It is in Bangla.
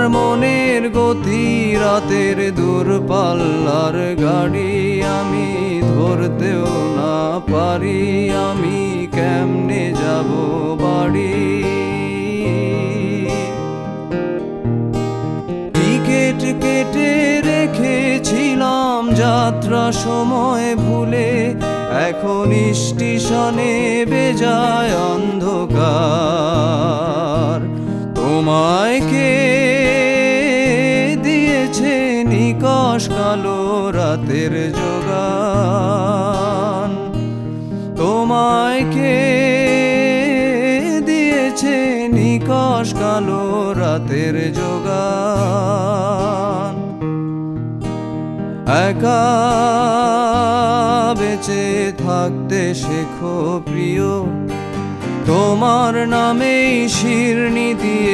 আমার মনের গতি রাতের দূরপাল্লার গাড়ি, আমি ধরতেও না পারি, আমি কেমনে যাব বাড়ি? টিকেট কেটে রেখেছিলাম যাত্রা সময় ভুলে, এখন স্টেশনে বেজায় অন্ধকার। তোমায় কে নিকশ কালো রাতের যোগান। তোমায় কে দিয়েছে নিকশ কালো রাতের যোগান? একা বেঁচে থাকতে শেখো প্রিয়। তোমার নামেই শিরনি দিয়ে